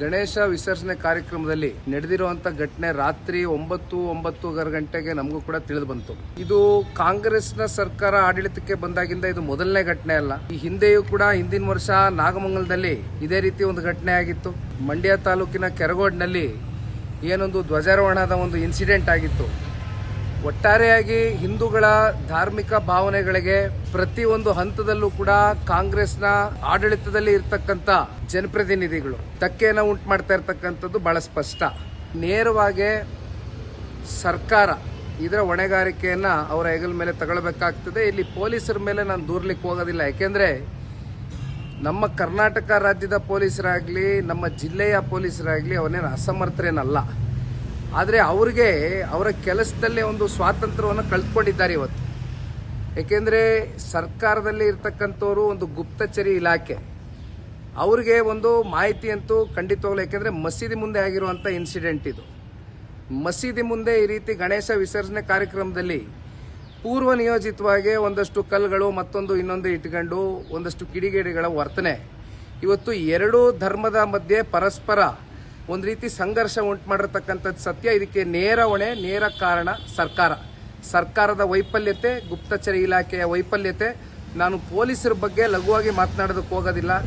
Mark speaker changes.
Speaker 1: ಗಣೇಶ ವಿಸರ್ಜನೆ ಕಾರ್ಯಕ್ರಮದಲ್ಲಿ ನಡೆದಿರುವಂತ ಘಟನೆ ರಾತ್ರಿ ಒಂಬತ್ತು ಒಂಬತ್ತುವರೆ ಗಂಟೆಗೆ ನಮಗೂ ಕೂಡ ತಿಳಿದು ಬಂತು. ಇದು ಕಾಂಗ್ರೆಸ್ನ ಸರ್ಕಾರ ಆಡಳಿತಕ್ಕೆ ಬಂದಾಗಿಂದ ಇದು ಮೊದಲನೇ ಘಟನೆ ಅಲ್ಲ. ಈ ಹಿಂದೆಯೂ ಕೂಡ ಹಿಂದಿನ ವರ್ಷ ನಾಗಮಂಗಲದಲ್ಲಿ ಇದೇ ರೀತಿ ಒಂದು ಘಟನೆ ಆಗಿತ್ತು. ಮಂಡ್ಯ ತಾಲೂಕಿನ ಕೆರಗೋಡ್ನಲ್ಲಿ ಏನೊಂದು ಧ್ವಜಾರೋಹಣದ ಒಂದು ಇನ್ಸಿಡೆಂಟ್ ಆಗಿತ್ತು. ಒಟ್ಟಾರೆಯಾಗಿ ಹಿಂದೂಗಳ ಧಾರ್ಮಿಕ ಭಾವನೆಗಳಿಗೆ ಪ್ರತಿಯೊಂದು ಹಂತದಲ್ಲೂ ಕೂಡ ಕಾಂಗ್ರೆಸ್ನ ಆಡಳಿತದಲ್ಲಿ ಇರ್ತಕ್ಕಂಥ ಜನಪ್ರತಿನಿಧಿಗಳು ಧಕ್ಕೆಯನ್ನು ಉಂಟು ಮಾಡ್ತಾ ಇರ್ತಕ್ಕಂಥದ್ದು ಬಹಳ ಸ್ಪಷ್ಟ. ನೇರವಾಗಿ ಸರ್ಕಾರ ಇದರ ಹೊಣೆಗಾರಿಕೆಯನ್ನು ಅವರ ಹೆಗಲ ಮೇಲೆ ತಗೊಳ್ಬೇಕಾಗ್ತದೆ. ಇಲ್ಲಿ ಪೊಲೀಸರ ಮೇಲೆ ನಾನು ದೂರ್ಲಿಕ್ಕೆ ಹೋಗೋದಿಲ್ಲ. ಯಾಕೆಂದ್ರೆ ನಮ್ಮ ಕರ್ನಾಟಕ ರಾಜ್ಯದ ಪೊಲೀಸರಾಗಲಿ, ನಮ್ಮ ಜಿಲ್ಲೆಯ ಪೊಲೀಸರಾಗಲಿ ಅವನೇನು ಅಸಮರ್ಥರೇನಲ್ಲ. ಆದರೆ ಅವ್ರಿಗೆ ಅವರ ಕೆಲಸದಲ್ಲೇ ಒಂದು ಸ್ವಾತಂತ್ರ್ಯವನ್ನು ಕಳ್ಕೊಂಡಿದ್ದಾರೆ ಇವತ್ತು. ಏಕೆಂದರೆ ಸರ್ಕಾರದಲ್ಲಿ ಇರ್ತಕ್ಕಂಥವ್ರು ಒಂದು ಗುಪ್ತಚರಿ ಇಲಾಖೆ. ಅವ್ರಿಗೆ ಒಂದು ಮಾಹಿತಿ ಅಂತೂ ಖಂಡಿತವಾಗ್ಲು ಯಾಕೆಂದರೆ ಮಸೀದಿ ಮುಂದೆ ಆಗಿರುವಂಥ ಇನ್ಸಿಡೆಂಟ್ ಇದು. ಮಸೀದಿ ಮುಂದೆ ಈ ರೀತಿ ಗಣೇಶ ವಿಸರ್ಜನೆ ಕಾರ್ಯಕ್ರಮದಲ್ಲಿ ಪೂರ್ವ ನಿಯೋಜಿತವಾಗಿ ಒಂದಷ್ಟು ಕಲ್ಲುಗಳು ಮತ್ತೊಂದು ಇನ್ನೊಂದು ಇಟ್ಕೊಂಡು ಒಂದಷ್ಟು ಕಿಡಿಗೇಡಿಗಳ ವರ್ತನೆ. ಇವತ್ತು ಎರಡೂ ಧರ್ಮದ ಮಧ್ಯೆ ಪರಸ್ಪರ ಒಂದು ರೀತಿ ಸಂಘರ್ಷ ಉಂಟು ಮಾಡಿರ್ತಕ್ಕಂಥದ್ದು ಸತ್ಯ. ಇದಕ್ಕೆ ನೇರ ಹೊಣೆ, ನೇರ ಕಾರಣ ಸರ್ಕಾರ. ಸರ್ಕಾರದ ವೈಫಲ್ಯತೆ, ಗುಪ್ತಚರ ಇಲಾಖೆಯ ವೈಫಲ್ಯತೆ. ನಾನು ಪೊಲೀಸರ ಬಗ್ಗೆ ಲಘುವಾಗಿ ಮಾತನಾಡೋದಕ್ಕೆ ಹೋಗೋದಿಲ್ಲ.